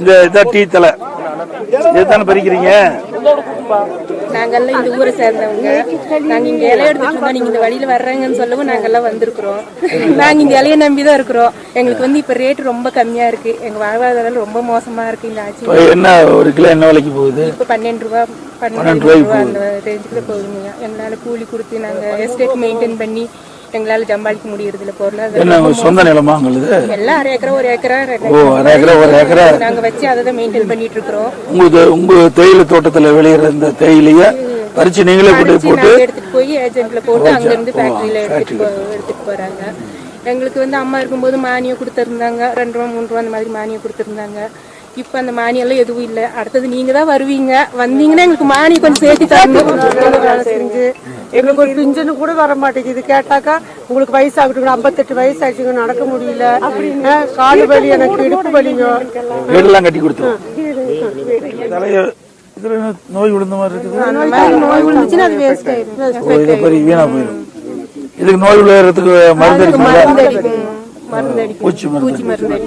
இந்த இதான் டீ தலை இதுதானே பறிக்கிறீங்க? நாங்கெல்லாம் இந்த ஊரை சேர்ந்தவங்க. நாங்க இங்க இலைய எடுத்துட்டு இருக்கோம் நீங்க இந்த வழியில வர்றாங்கன்னு சொல்லவும் நாங்கெல்லாம் வந்திருக்கிறோம். நாங்க இந்த இலைய நம்பி தான் இருக்கிறோம். எங்களுக்கு வந்து இப்ப ரேட் ரொம்ப கம்மியா இருக்கு. எங்க வாழ்வாதாரம் ரொம்ப மோசமா இருக்கு. இந்த ஆட்சி. என்ன ஒரு கிலோ என்ன விலைக்கு போகுது? இப்ப பன்னெண்டு ரூபா பன்னெண்டு ரூபா அந்த ரேஞ்சுக்கு தான் போகுதுங்க. எங்களால கூலி கொடுத்து நாங்க எஸ்டேட் மெயின்டைன் பண்ணி எங்களால சமாளிக்க முடியறதுல என்ன உங்க சொந்த நிலமா எல்லாம் அரை ஏக்கரா ஒரு ஏக்கரா ரெண்டு ஓ அரை ஏக்கரா ஒரு ஏக்கரா. நாங்க வச்சு அதை தான் மெயின்டைன் பண்ணிட்டு இருக்கிறோம். உங்க இது- உங்க தேயிலை தோட்டத்துல விளையிற இந்த தேயிலைய பறிச்சு நீங்களே கொண்டு போட்டு எடுத்துட்டு போய் ஏஜென்ட்ல போட்டு அங்க இருந்து ஃபேக்டரியில எடுத்துட்டு போ- எடுத்துட்டு போறாங்க. எங்களுக்கு வந்து அம்மா இருக்கும்போது மானியம் கொடுத்துருந்தாங்க. ரெண்டு ரூபா மூணு ரூபா அந்த மாதிரி மானியம் கொடுத்துருந்தாங்க. இப்ப அந்த மானியம் எல்லாம் எதுவும் இல்ல. அடுத்தது நீங்க தான் வருவீங்க. வந்தீங்கன்னா எங்களுக்கு மானியம் கொஞ்சம் சேர்த்து தரணும். வேலை செஞ்சு. எங்களுக்கு ஒரு பிஞ்சனு கூட வர மாட்டேங்குது கேட்டாக்கா உங்களுக்கு வயசாகட்டும் ஐம்பத்தெட்டு வயசு ஆச்சுங்க நடக்க முடியல. காலு வலி எனக்கு இடுப்பு வலிங்க. வீடெல்லாம் கட்டி என்ன நோய் விழுந்த மாதிரி இருக்குது? நோய் விழுந்துச்சுன்னா அது வேஸ்ட் ஆயிடும் வீணா போயிடும் இதுக்கு நோய் விளையறதுக்கு மருந்து அடிக்கணும். மருந்து அடிக்கணும். பூச்சி மருந்து